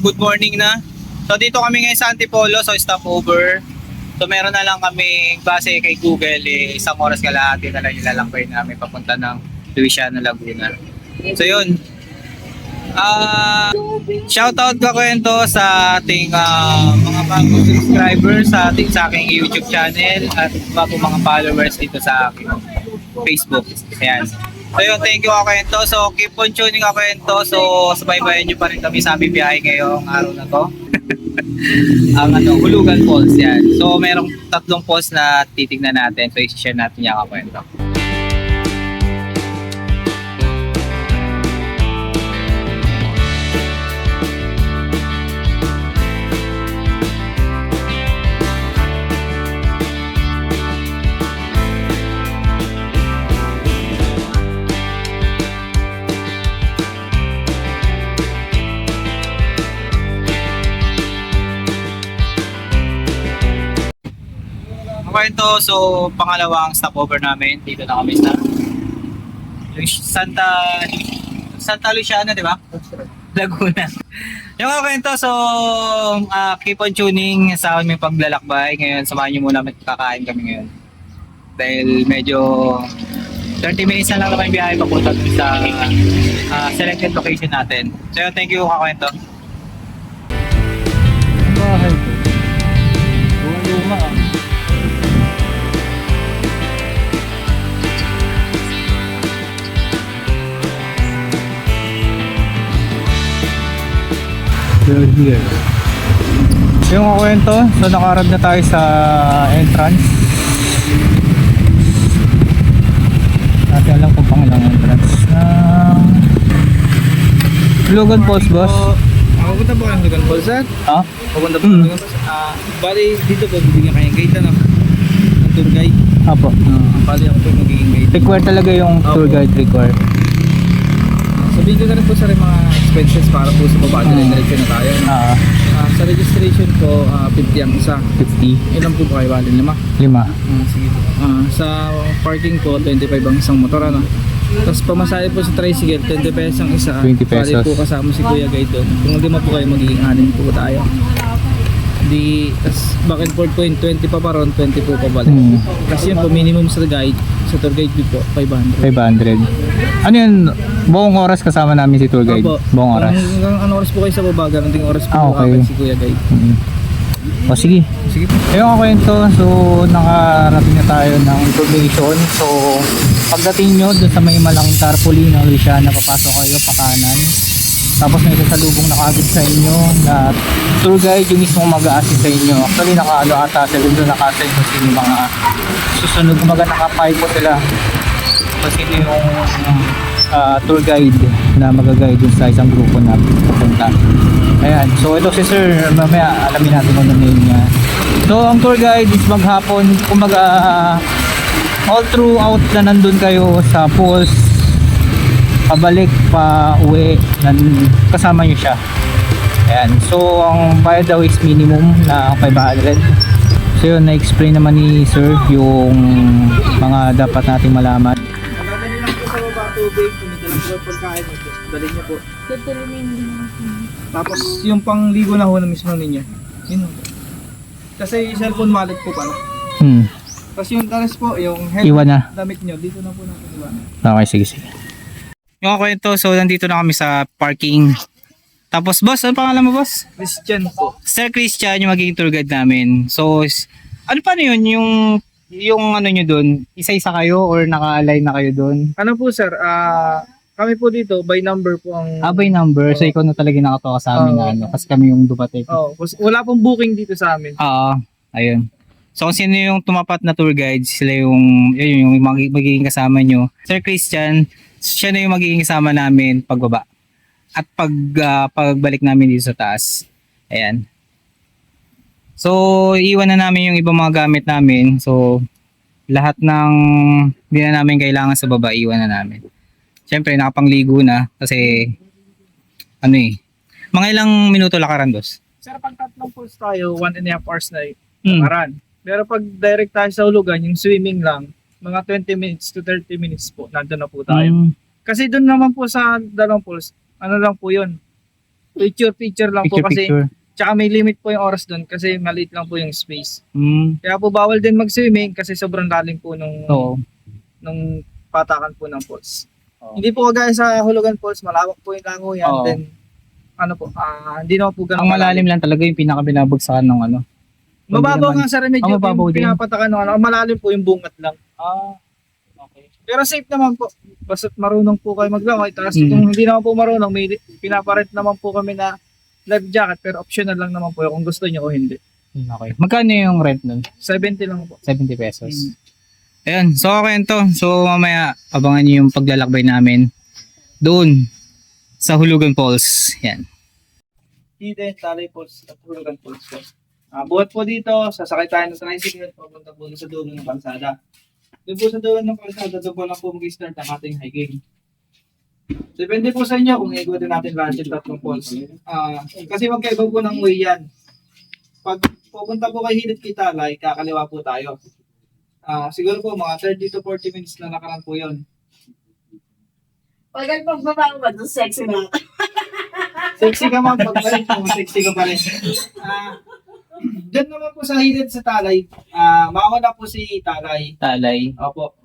Good morning na. So, dito kami ngayon sa Antipolo, so stopover. So, meron na lang kami base kay Google, eh, isang oras kalahati na lang ilalakbay namin papunta ng Luisiana, Laguna. So, yun. Ah, shoutout ka kwento sa ating ah, mga bagong subscribers sa ating sa aking YouTube channel at bagong mga followers dito sa aking Facebook. Ayan. So yun, thank you Akwento. So keep on tuning Akwento. So subaybayan nyo pa rin kami sa aming biyahe ngayong araw na to. Ang ano, Hulugan Falls yan. So merong tatlong falls na titignan natin. So i-share natin yung Akwento, so pangalawang stopover namin. Dito na kami sa Santa Santa Luciana, di ba? Laguna. Yung kwento, so ah, keep on tuning sa aming paglalakbay. Ngayon, samahan nyo muna kami kakain kami ngayon. Dahil medyo 30 minutes na lang naman yung biyahe papunta sa ah, selected location natin. So yun, thank you kakwento. Bahay ko. Ah. They're here. Yung kwento, so nakarad na tayo sa entrance. Natin alam kung pangilang entrance. Uh, Logan Falls, boss. Pupunta po kayo ng Lugan Falls, sir? Ha? Pupunta po Mm. ng Lugan Falls. Ah, bali, dito po, bibigyan kayo ng guide, ano? Ng tour guide. Apo. Ah, bali ako po magiging guide. Require talaga yung tour guide require. Sabihin ko na po, yung mga expenses para po sa baba. Dire-diretso na tayo. no? Ah, Ah, sa registration po, ah, 50 ang isa. 50. Ilan po po kayo bali? Lima? Lima. Ah, sige po. Ah, sa parking po, 25 ang isang motor, ano? Tapos pamasahe po sa tricycle, 20 pesos ang isa. 20 pesos. Bali po kasama si Kuya doon. Kung lima po kayo, magiging anin po tayo. Di, tas back and forth po yun, 20 pa pa ron, 20 po pabalik. Hmm. Kasi yun po, minimum sa guide, sa tour guide po, 500. 500. Ano yun? Buong oras kasama namin si tour guide? Opo. Buong oras? Hanggang ano oras po kayo sa baba, ganun ding oras po Ah, okay. kakapit si Kuya Guide. Mm. O sige. Sige po. Ayun ang kwento, so nakarating na tayo ng information. So pagdating nyo dun sa may malaking tarpaulin ng Luciana, papasok kayo pa kanan. Tapos may sasalubong na kagad sa inyo na tour guide yung mismo mag-a-assist sa inyo. Actually nakaano ata sila doon naka-assign kung sino yung mga susunod. Kumaga naka-file po sila kung sino yung ah, tour guide na mag-guide dun sa isang grupo na pupunta. Ayan, so ito si sir, mamaya alamin natin kung ano name niya. So ang tour guide is maghapon, kumbaga ah, all throughout na nandun kayo sa falls, pabalik pa uwi, nan, kasama nyo siya. Ayan, so ang bayad daw is minimum na 500. So yun, na-explain naman ni sir yung mga dapat nating malaman. Tubig, tumidalang po yung pagkain, dali niyo po. Tapos yung pangligo na ho na mismo ninyo. Yun. Kasi cellphone wallet po pala. Hmm, Tapos yung talas po, yung helmet, iwan na. damit nyo, dito na po natin iwan. Okay, sige, sige. Yung kwento, so nandito na kami sa parking. Tapos boss, ano pangalan mo boss? Christian po. Sir Christian yung magiging tour guide namin. So, ano pa yun? Yung, yung ano nyo doon? Isa-isa kayo or naka-align na kayo doon? Ano po sir, ah kami po dito, by number po ang... Abay number, so ikaw na talaga nakatoka sa amin na Oo. ano, kasi kami yung dumating. Oh, kus- wala pong booking dito sa amin. Oo, ayun. So kung sino yung tumapat na tour guide, sila yung, yun, yung mag- magiging kasama nyo. Sir Christian, siya na yung magiging kasama namin pagbaba. At pag ah, pagbalik namin dito sa taas. Ayan. So, iwan na namin yung ibang mga gamit namin. So, lahat ng hindi na namin kailangan sa baba, iwan na namin. Siyempre, nakapangligo na kasi ano eh. Mga ilang minuto lakaran, boss? Sir, pag tatlong pools tayo, one and a half hours na Hmm. Paran. Pero pag direct tayo sa hulugan, yung swimming lang, mga 20 minutes to 30 minutes po, nandun na po tayo. Mm. Kasi doon naman po sa dalawang pools, ano lang po yun, Picture picture lang po Picture, kasi picture. Tsaka may limit po yung oras doon kasi maliit lang po yung space. Mm. Kaya po bawal din mag-swimming kasi sobrang lalim po nung Oo. nung patakan po ng falls. Oo. Hindi po kagaya sa Hulugan Falls, malawak po yung lango yan. Oo. Then ano po, ah hindi naman po ganun Ang malalim lang talaga yung pinakabinabagsakan ng ano. Mababaw Hindi naman- nga sa remedyo Ah, mababaw yung din. pinapatakan ng ano, ang malalim po yung bungat lang. Ah, okay. Pero safe naman po. Basta't marunong po kayo maglangoy. Tapos Mm. kung hindi naman po marunong, may pinaparent naman po kami na life jacket. Pero optional lang naman po yun kung gusto niyo o hindi. Okay. Magkano yung rent nun? 70 lang po. 70 pesos. Mm. Ayan, so okay to. So mamaya abangan niyo yung paglalakbay namin doon sa Hulugan Falls. Yan. Hidden Talay Falls at Hulugan Falls po. Ah, buhat po dito, sasakay tayo ng tricycle, papunta po sa dulo ng kalsada. Doon po sa dulo ng kalsada, doon po lang po mag-start ang ating hiking. Depende po sa inyo kung ikutin natin lahat yung tatlong falls. Ah, kasi magkaiba po ng way yan. Pag pupunta po kay Hidden Kitalay, kakaliwa po tayo. Ah, siguro po mga 30 to 40 minutes na nakaraan po yun. Pag ang pagbabago ba, doon sexy na. Sexy ka man, pagbalik mo, sexy ka pa rin. Ah, Diyan naman po sa Hidden sa Talay, ah mauna po si Talay. Talay. Opo.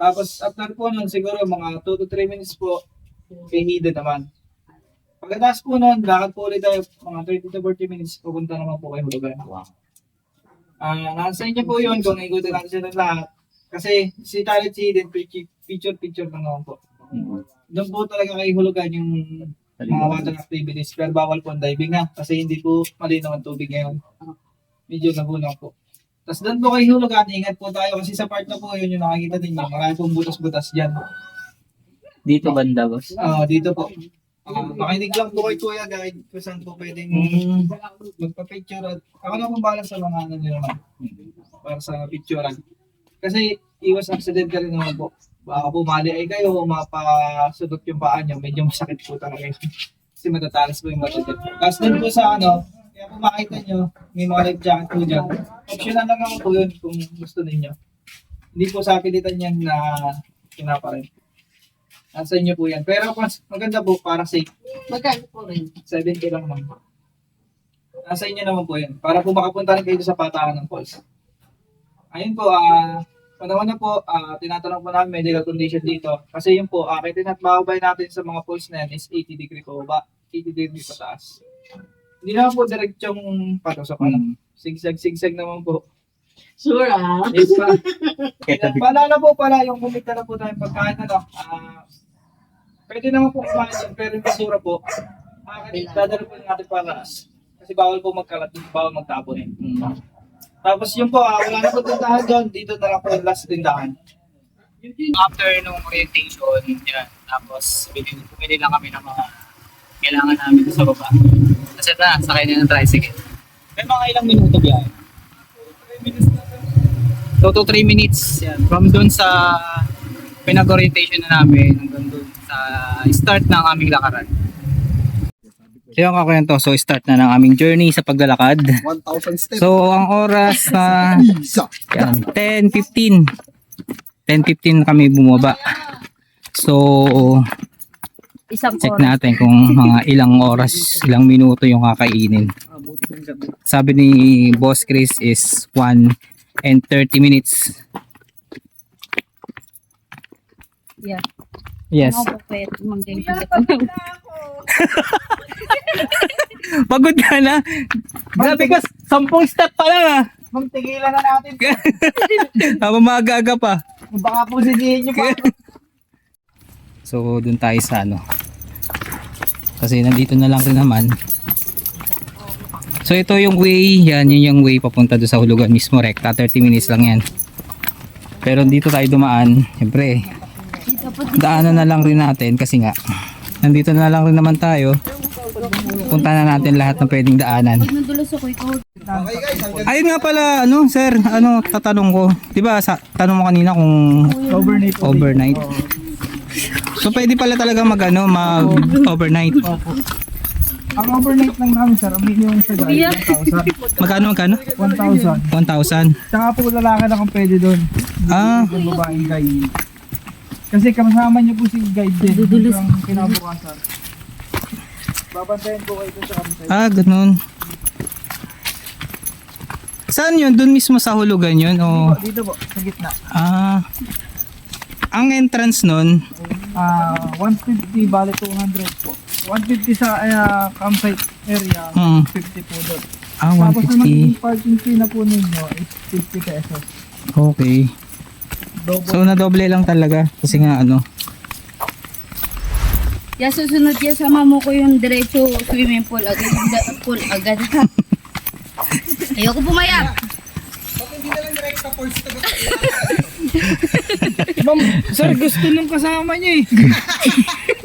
Tapos after po nun, siguro mga 2 to 3 minutes po, Hidden naman. Pagkatapos po nun, lakad po ulit tayo, mga 30 to 40 minutes, pupunta naman po kay Hulugan. Ah, nasa inyo po yun kung ikutin natin siya ng lahat. Kasi si Talay at si Hidden, picture-picture lang naman po. Doon po talaga kay Hulugan yung mga water activities. Pero bawal po ang diving ha. Kasi hindi po malinaw ang tubig ngayon. Medyo nagulang po. Tapos doon po kay Hulugan, ingat po tayo kasi sa part na po yun yung nakikita ninyo. Marami pong butas-butas dyan. Dito banda, boss. Ah, dito po. Ah, makinig lang po kay Kuya Guide kung saan po pwedeng Mm. magpa-picture at ako na pong bahala sa mga ano nyo naman. Para sa picturean. Kasi iwas accident ka rin naman po. Baka po mali ay kayo o mapasunod yung paa nyo. Medyo masakit po talaga yun. Kasi matatalas po yung matutid. Tapos din po sa ano, kaya po makita nyo, may mga life jacket po dyan. Optional lang naman po yun kung gusto ninyo. Hindi po sa pilitan yan na pinaparin. Nasa inyo po yan. Pero mas maganda po para safe. Magkano po rin? 70 lang naman. Nasa inyo naman po yun. Para po makapunta rin kayo sa patakan ng falls. Ayun po, ah, uh, na po, ah, tinatanong po namin medical condition dito. Kasi yun po, uh, tinatbabay natin sa mga falls na yan is 80 degree po ba? 80 degree pataas. Hindi naman po diretsyong pato sa kanan. Sigsag-sigsag naman po. Sure ah. Yes pa. Paalala po pala, yung kumita na po tayong pagkain ano, ah, pwede naman po kumain yan, pero yung basura po, uh, dadalo po natin para kasi bawal po magkalat, bawal magtapon. Mm. Tapos yun po, ah, wala na po tindahan doon, dito na lang po yung last tindahan. After nung orientation, yan. Tapos, bumili, bumili lang kami ng mga kailangan namin sa baba. Kasi na, sakay na ng tricycle. May mga ilang minuto biyahe. 2 to 3 minutes. Yan. From dun sa pinag-orientation na namin hanggang dun sa start ng aming lakaran. So yung kakwento, so start na ng aming journey sa paglalakad. 1,000 steps. So ang oras na yan, 10.15. 10.15 kami bumaba. So, Isang check natin kung mga ilang oras, ilang minuto yung kakainin. Sabi ni Boss Chris is 1 and 30 minutes. Yeah. Yes. Ako po pwede. Pagod ka na. Grabe ka, 10 step pa lang ah. Ma'am, tigilan na natin. Habang magaga pa. Baka po sigihin nyo pa. So, dun tayo sa ano. Kasi nandito na lang rin naman. So, ito yung way. Yan, yun yung way papunta doon sa hulugan mismo. Rekta, 30 minutes lang yan. Pero dito tayo dumaan. Siyempre, daanan na lang rin natin kasi nga, nandito na lang rin naman tayo. Punta na natin lahat ng pwedeng daanan. Ayun nga pala, ano, sir, ano, tatanong ko. 'Di ba sa tanong mo kanina kung Overnight overnight. So pwede pala talaga mag ano, mag overnight. Ang overnight lang namin, sir, ang minimum sa guide, 1,000. Magkano magkano? 1,000. 1,000. Tsaka po lalaki na kung pwede doon. Ah, Yung babaeng guide. Kasi kasama niyo po si guide din. Dudulas. Ang kinabukasan. Babantayan po kayo dun sa campsite. Ah, ganun. Saan yun? Doon mismo sa hulugan yun? O... Dito po, sa gitna. Ah. Ang entrance nun, Ah, 150 bale 200 po. 150 sa ah, campsite area, Hmm. 50 po doon. ah, Tapos naman 150. yung parking fee na po ninyo is 50 pesos. Okay. Double. So, nadoble lang talaga. Kasi nga, ano. Yan susunod yan, sama mo ko yung diretso swimming pool agad. da- pool agad. Ayoko pumayag. Ma'am, sir, gusto nung kasama niyo eh.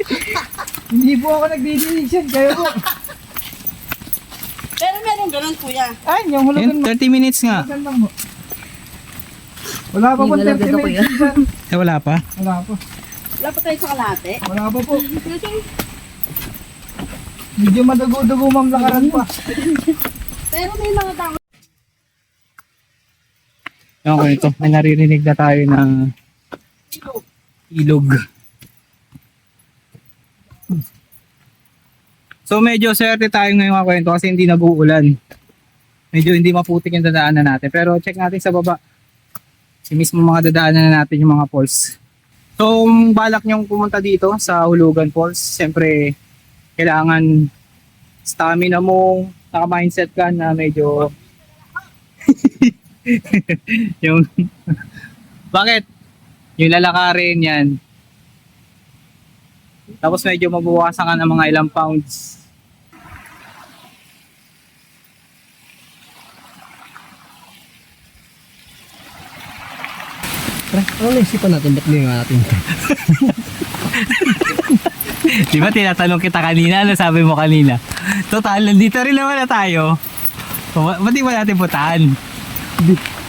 Hindi po ako nagdidesisyon, kayo po. Pero meron ganun kuya. Ay, yung hulugan Yun, mo. 30 minutes nga. Hulugan lang mo. Wala pa po Hindi 30 nalagad ako minutes. sir. Eh, wala pa. Wala pa. Wala pa tayo sa kalate. Wala pa po. Medyo madago-dago ma'am lakaran pa. Pero may mga tao. Okay, ito. May naririnig na tayo na ilog. So medyo swerte tayo ngayong kwento kasi hindi nabuulan. Medyo hindi maputik yung dadaanan natin. Pero check natin sa baba. Si mismo mga dadaanan na natin yung mga falls. So kung balak nyong pumunta dito sa Hulugan Falls, siyempre kailangan stamina mo, naka-mindset ka na medyo yung bakit? Yung lalakarin yan. Tapos medyo mabawasan ka ng mga ilang pounds. Ano naisipan natin? Ba't ngayon natin? Di ba tinatanong kita kanina? Ano sabi mo kanina? Total, nandito rin naman na tayo. Ba- Ba't di ba natin putahan?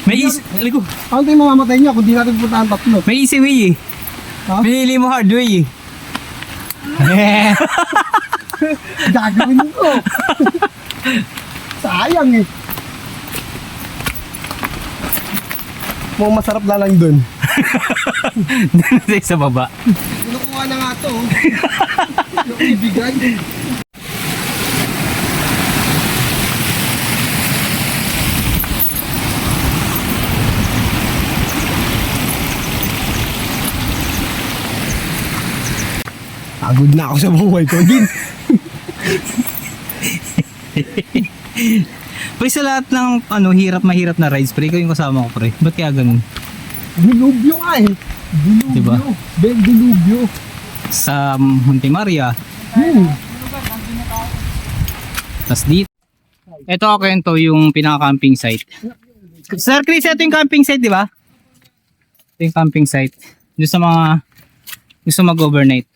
May aliko, Paano tayo mamamatay niya kung di natin puntahan tatlo? may easy way eh. Ha? Pinili mo hard way eh. Gagawin ko! Sayang eh! Mukhang masarap na lang dun. Doon sa baba. Kinukuha na nga to. oh. Yung ibigay. Pagod na ako sa buhay ko. Gin. Pre, sa lahat ng ano, hirap mahirap na rides, pre, ikaw yung kasama ko, pre. Ba't kaya ganun? Dilubyo nga eh. Dilubyo. Diba? Ben dilubyo. Sa um, Monte Maria, Hmm. tas dito. Ito ako yun to, yung pinaka-camping site. Sir Chris, ito yung camping site, di ba? Ito yung camping site. Doon sa mga gusto mag-overnight.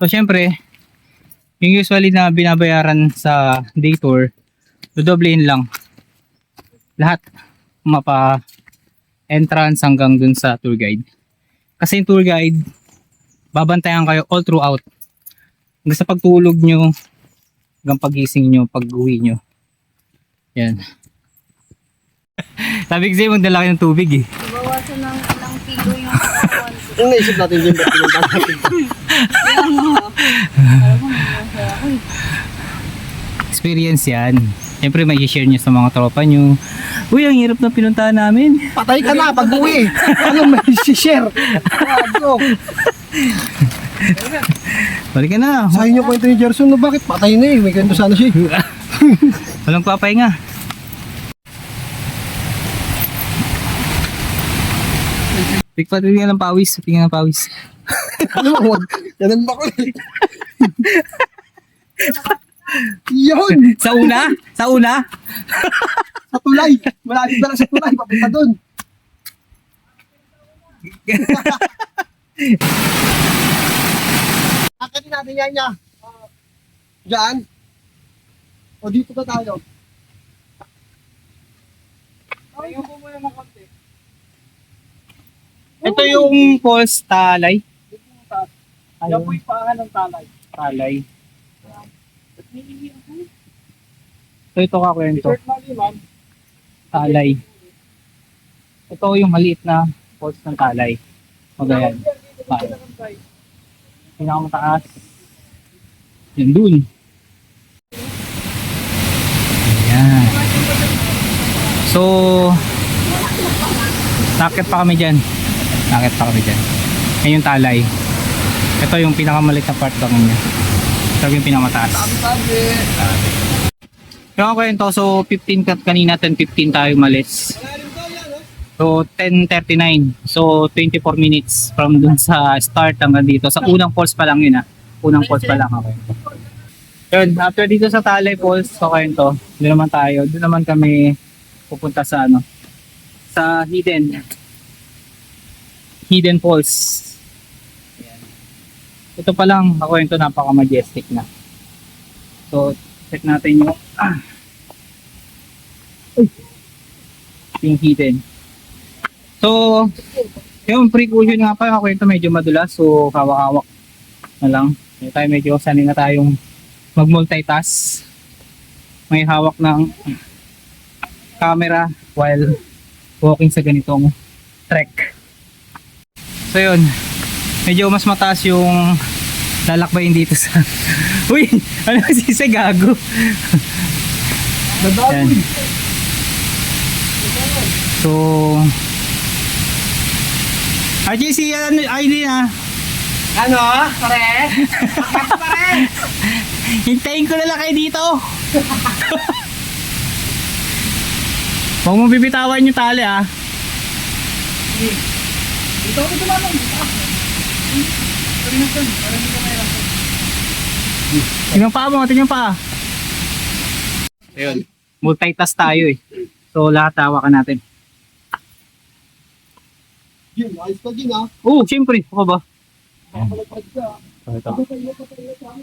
So, syempre, yung usually na binabayaran sa day tour, dodoblein lang. Lahat. Mapa entrance hanggang dun sa tour guide. Kasi yung tour guide, babantayan kayo all throughout. Hanggang sa pagtulog nyo, hanggang pagising nyo, pag uwi nyo. Yan. Sabi sa'yo, magdala kayo ng tubig eh. Bawasan ng ilang kilo yung katawan ko. Yung naisip natin yung ba't pinuntahan natin. Experience yan. Siyempre, may share nyo sa mga tropa nyo. Uy, ang hirap na pinuntahan namin. Patay ka na pag uwi. Ano may share? Balik ka na. Sayang yung kwento ni Gerson, no, bakit patay na eh? May kwento sana siya. eh. Walang papay nga. Pigpatin nga ng pawis. Tingnan ng pawis. ano mo? Yan ba ko eh. Yun! Sa una? Sa una? Sa tulay! Malalim na lang sa tulay, papunta doon. Akatin natin yan niya. Diyan. O dito ba tayo? Ayun po muna ng konti. Ito yung false talay. Yan po yung paangan ng talay. Talay. So ito na liman. Talay. Ito yung maliit na falls ng talay. Magayan. Pinakamataas. Yan dun. Ayan. So, nakit pa kami dyan. Nakit pa kami dyan. Yan yung talay. Ito yung pinakamalit na part lang niya. Ito yung pinakamataas. Yung kwento, so 15 kat kanina, 10.15 tayo malis. So 10.39. So 24 minutes from dun sa start hanggang dito. Sa unang falls pa lang yun ah. Unang falls pa lang ako. Yun, after dito sa Talay Falls, so kwento, doon naman tayo. Doon naman kami pupunta sa ano, sa Hidden. Hidden Falls. Ayan. Ito pa lang, ako ito napaka-majestic na. So, check natin yung ah, yung hidden. So, yung precaution nga pa, ito medyo madulas, so hawak-hawak na lang. Hindi tayo medyo sanay na tayong mag-multitask. May hawak ng camera while walking sa ganitong trek. So yun, medyo mas mataas yung lalakbayin dito sa... Uy! Ano si Sise gago? Yan. So... RJC, ano, ID na. Ano? Pare? Pare? Hintayin ko na lang kayo dito. Huwag mo bibitawan yung tali ah. Dito ako tumalong. Tingnan pa mo, tingnan pa. Ayun, multitask tayo eh. So lahat hawakan natin. Yun, ayos ka din ah. Oo, oh, siyempre. Ako ba? Papalagpad ka. Ito. Na na ko isa?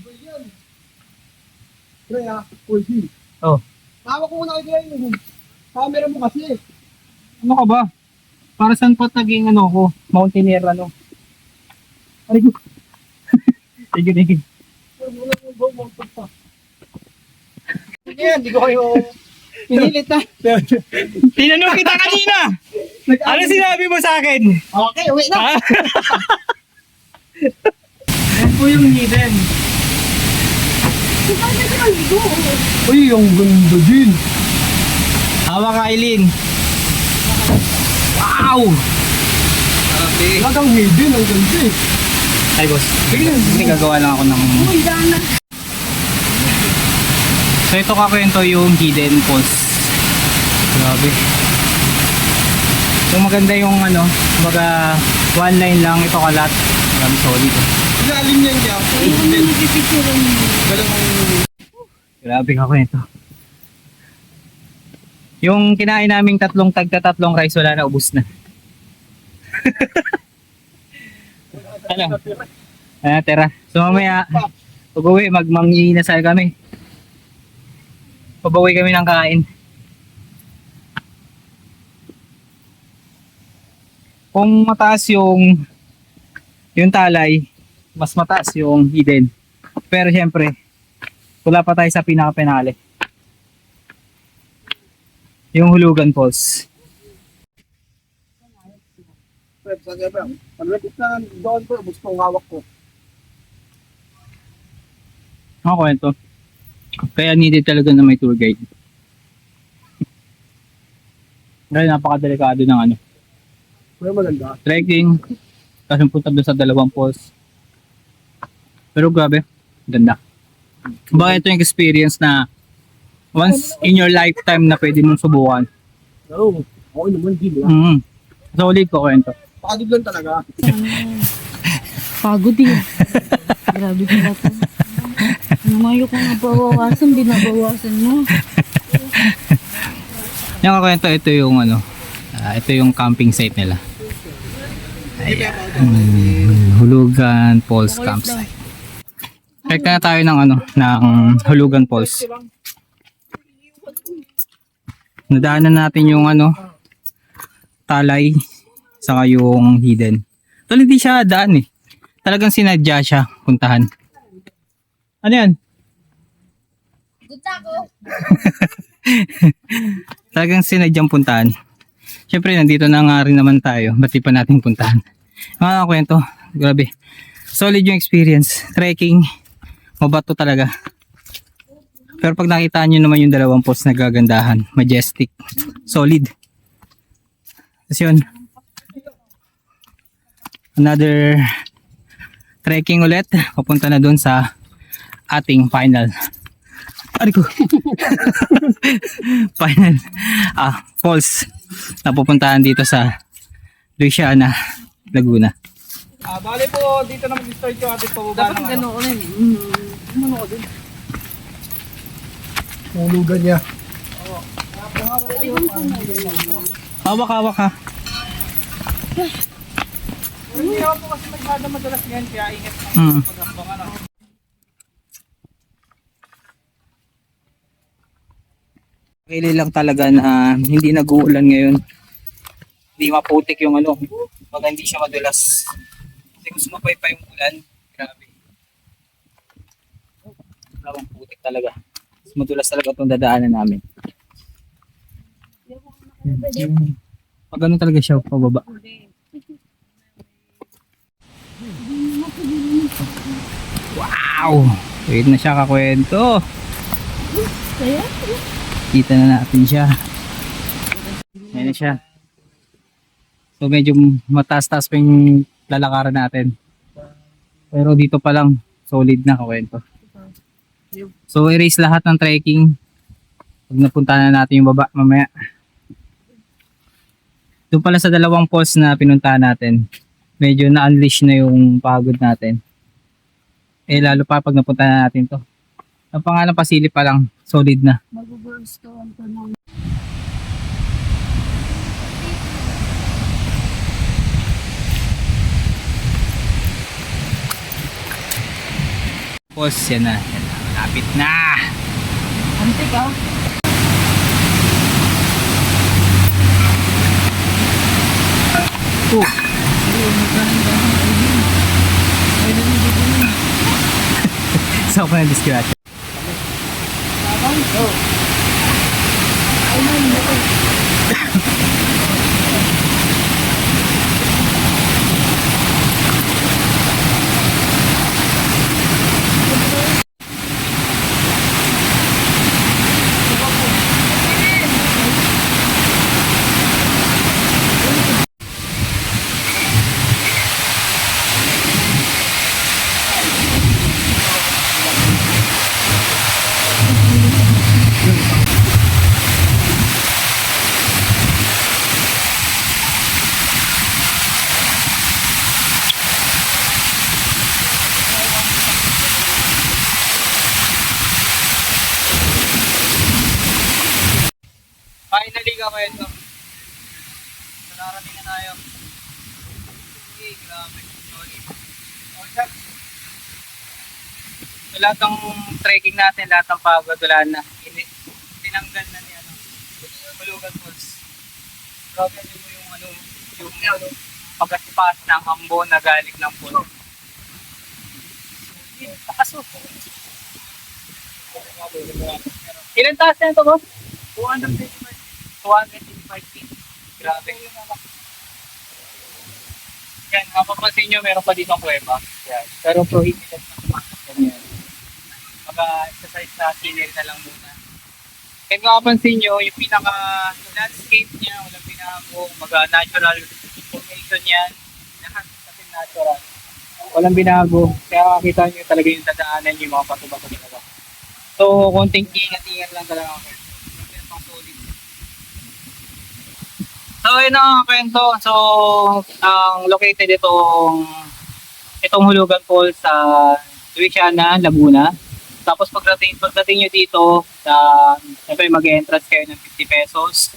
Iba yan. Pre ah. Oh. Tawa ko na kayo yung camera mo kasi. Ano ka ba? Para saan pa naging ano ko? Mountaineer ano? Aray ko. sige, sige. Sige, hindi ko kayo pinilit na. Tinanong kita kanina! Ano sinabi mo sa akin? Okay, uwi na. Yan po yung hidden. Uy, yung ganda din. Hawak ka, Eileen. Wow! Grabe. Talagang hidden, ang ganda eh. Ay, boss. Hindi gagawa lang ako ng... Uy, dana. So, ito kakwento yung hidden falls. Grabe. Yung maganda yung ano, baga one line lang ito kalat. Grabe solid. oh. Ilalim yan niya. Ayun, nagpipicture mo. Grabe kakwento. Yung kinain naming tatlong tagta tatlong rice wala na ubus na. ano? Ah, tera. So mamaya pag uwi magmanginasal kami. Pabawi kami ng kain. Kung mataas yung yung talay, mas mataas yung hidden. Pero syempre, wala pa tayo sa pinaka-penale. Yung Hulugan Falls. Paglagot na doon ko, gusto kong hawak ko. Ako kwento. Kaya needed talaga na may tour guide. Dahil napakadelikado ng ano, Pero maganda. trekking, tapos punta doon sa dalawang falls. Pero grabe, ganda. Baka ito yung experience na once in your lifetime na pwede mong subukan. Oo. Okay naman din. ah. Mm. Solid ko kwento. Pagod lang talaga. Pagod din. Grabe ka na to. Lumayo ko na bawawasan, binabawasan mo. Yung kwento, ito yung ano, ah, ito yung camping site nila. Ayan. Mm, Hulugan Falls Campsite. Check na tayo ng ano, ng Hulugan Falls. Nadaanan natin yung ano, talay, saka yung hidden. Tuloy hindi siya daan eh. Talagang sinadya siya puntahan. Ano yan? Good ko. Talagang sinadyang puntahan. Siyempre, nandito na nga rin naman tayo. Ba't di pa natin puntahan? Mga kwento, grabe. Solid yung experience. Trekking, mabato talaga. Pero pag nakita nyo naman yung dalawang post na gagandahan, majestic, solid. Tapos yun, another trekking ulit. Papunta na dun sa ating final. Ari ko. final ah, falls na pupuntahan dito sa Luisiana, Laguna. Ah, bali po, dito na mag-start yung ating pababa ng ano. ko rin eh. Hulugan niya. Hawak-hawak ha. Hindi ako po kasi masyado madalas yan, kaya ingat na Hmm. pag-akbang ano. Kailan lang talaga na hindi nag-uulan ngayon. Hindi maputik yung ano. Pag hindi siya madulas. Kasi kung sumapay pa yung ulan, grabe. Wala putik talaga. Mas madulas talaga itong dadaanan namin. Pag ano talaga siya, pababa. Wow! Wait na siya kakwento. Kita na natin siya. Ayan na siya. So medyo mataas-taas pa yung lalakaran natin. Pero dito pa lang, solid na kakwento. So erase lahat ng trekking. Pag napunta na natin yung baba mamaya. Doon pala sa dalawang falls na pinuntahan natin, medyo na-unleash na yung pagod natin. Eh lalo pa pag napunta na natin to. Ang pangalan pasilip pa lang, solid na. Mag-burst ko ng Tapos yan na, yan na, malapit na. antik ah. So ako na. Discretion. Finally lahat ng trekking natin, lahat ng pagod, wala na. Tinanggal na ni ano. Bulugan Falls. Grabe mo yung ano, yung ano, pagkasipas ng ambo na galing ng puno. Pakasok. Ilan taas na ito, boss? 225 225 feet. Grabe. Yan, mapapansin nyo, meron pa dito ang kuweba. Yan. Pero prohibited. Maka-exercise sa scenery na lang muna. And mapapansin nyo, yung pinaka landscape niya, walang binago, mga natural formation yan. Lahat kasi natural. Walang binago. Kaya makita nyo talaga yung dadaanan yung mga pato-bato talaga. So, konting ingat-ingat lang talaga ako. So, yun ang kwento. So, ang located itong itong Hulugan Falls sa Luisiana, Laguna. Tapos pagdating, pagdating nyo dito, sa, siyempre mag-entrance kayo ng 50 pesos.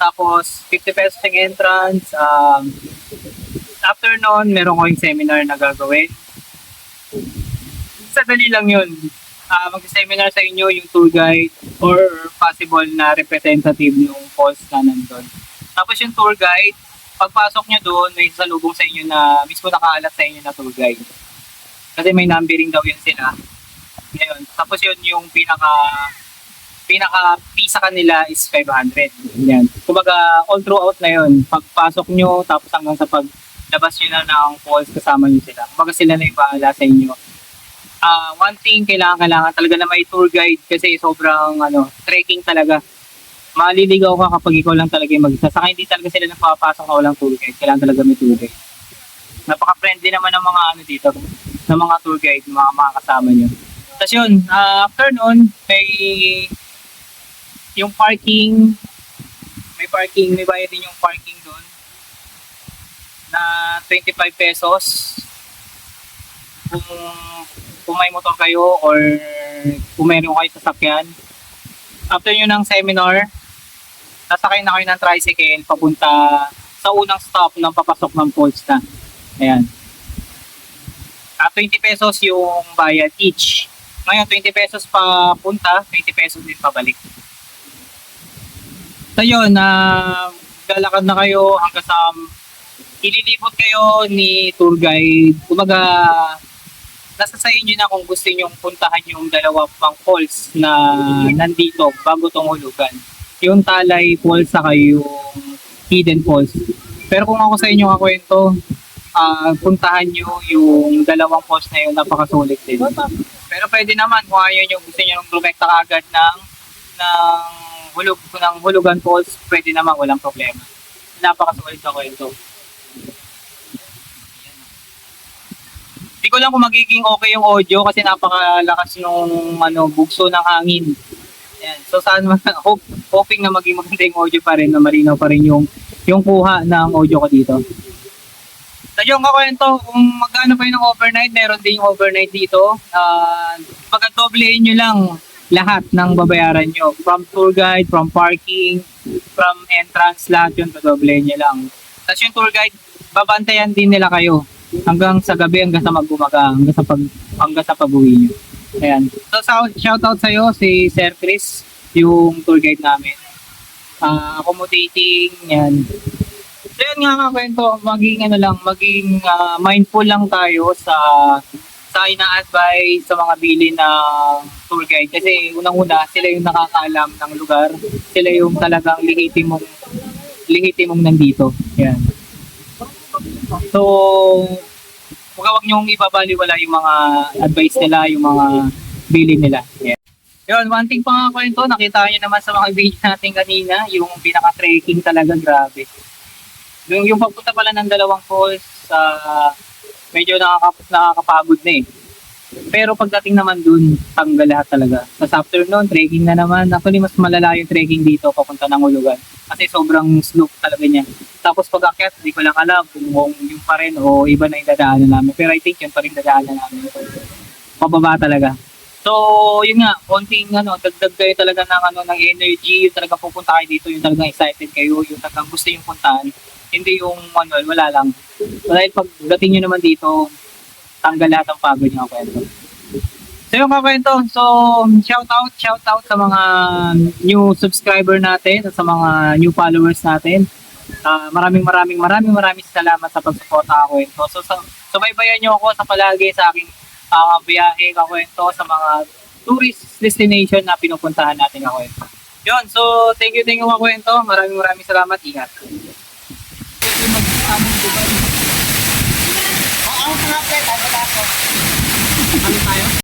Tapos 50 pesos yung entrance. Um, after nun, meron ko yung seminar na gagawin. Sadali lang yun. Ah, mag-seminar sa inyo yung tour guide or possible na representative ng falls na nandun. Tapos yung tour guide, pagpasok nyo doon, may salubong sa inyo na mismo nakaalat sa inyo na tour guide. Kasi may numbering daw yun sila. Ngayon, tapos yun yung pinaka pinaka fee kanila is 500. Yan. Kumbaga, all throughout na yun. Pagpasok nyo, tapos hanggang sa paglabas nyo na ng falls, kasama nyo sila. Kumbaga sila na bahala sa inyo. Ah, one thing, kailangan, kailangan talaga na may tour guide kasi sobrang ano, trekking talaga. Maliligaw ka kapag ikaw lang talaga yung mag-isa. Saka hindi talaga sila napapasok na walang tour guide. Kailangan talaga may tour guide. Napaka-friendly naman ng mga ano dito, ng mga tour guide, mga, mga kasama nyo. Tapos yun, ah, after nun, may yung parking, may parking, may bayad din yung parking doon na 25 pesos kung kung may motor kayo or kung meron kayo sasakyan. After nyo ng seminar, sasakay na kayo ng tricycle papunta sa unang stop ng papasok ng na. Ayan. Ah, 20 pesos yung bayad each. Ngayon, 20 pesos pa punta, 20 pesos din pabalik. So yun, na lalakad na kayo hanggang sa ililipot kayo ni tour guide. Kumbaga, nasa sa inyo na kung gusto nyo puntahan yung dalawa pang falls na nandito bago tong hulugan. Yung Talay Falls saka yung Hidden Falls. Pero kung ako sa inyo kakwento, ah puntahan nyo yung dalawang falls na yun, napakasulit din. Pero pwede naman kung ayaw nyo, gusto nyo nung lumekta agad ng, ng, hulug, ng hulugan falls, pwede naman, walang problema. Napakasulit sa kwento. Hindi ko lang kung magiging okay yung audio kasi napakalakas yung ano, bugso ng hangin. Ayan. So saan hope, hoping na maging maganda yung audio pa rin, na malinaw pa rin yung, yung kuha ng audio ko dito. Sa yung kakwento, kung magkano pa yun ng overnight, meron din yung overnight dito. Uh, Pagka-doblehin nyo lang lahat ng babayaran nyo. From tour guide, from parking, from entrance, lahat yun, doblehin nyo lang. Tapos yung tour guide, babantayan din nila kayo hanggang sa gabi, hanggang sa magbumaga, hanggang sa, pag, hanggang sa pag-uwi nyo. Ayan. So, sa- shoutout sa'yo, si Sir Chris, yung tour guide namin. Ah, accommodating, yan. So yun nga kwento, maging ano lang, maging ah, mindful lang tayo sa sa ina-advise sa mga bili ng tour guide kasi unang-una sila yung nakakaalam ng lugar, sila yung talagang legitimong legitimong nandito. Yan. So, huwag huwag niyong ibabaliwala yung mga advice nila, yung mga bili nila. Yan. Yun, one thing pa nga kwento, nakita niyo naman sa mga video natin kanina, yung pinaka-trekking talaga, grabe. Yung, yung pagpunta pala ng dalawang falls, ah, medyo nakaka, nakakapagod na eh. Pero pagdating naman dun, tanggal lahat talaga. Tapos after noon, trekking na naman. Actually, mas malala yung trekking dito papunta ng Ulugan. Kasi sobrang slope talaga niya. Tapos pag akyat, di ko lang alam kung, yung pa rin o iba na yung dadaanan namin. Pero I think yun pa rin dadaanan namin. Pababa talaga. So, yun nga, konting ano, dagdag kayo talaga ng ano ng energy, yung talagang pupunta kayo dito, yung talagang excited kayo, yung talagang gusto yung puntahan. Hindi yung ano, wala lang. So, dahil pagdating nyo naman dito, tanggal lahat ng pagod yung kwento. So yung kakwento, so shout out, shout out sa mga new subscriber natin at sa mga new followers natin. Ah, maraming maraming maraming maraming salamat sa pagsuporta kakwento. So, so subaybayan nyo ako sa palagi sa aking ah, biyahe kakwento sa mga tourist destination na pinupuntahan natin kakwento. Yun, so thank you, thank you kakwento. Maraming maraming salamat. Ingat. Oo, mga pet, ba ako? Ano tayo?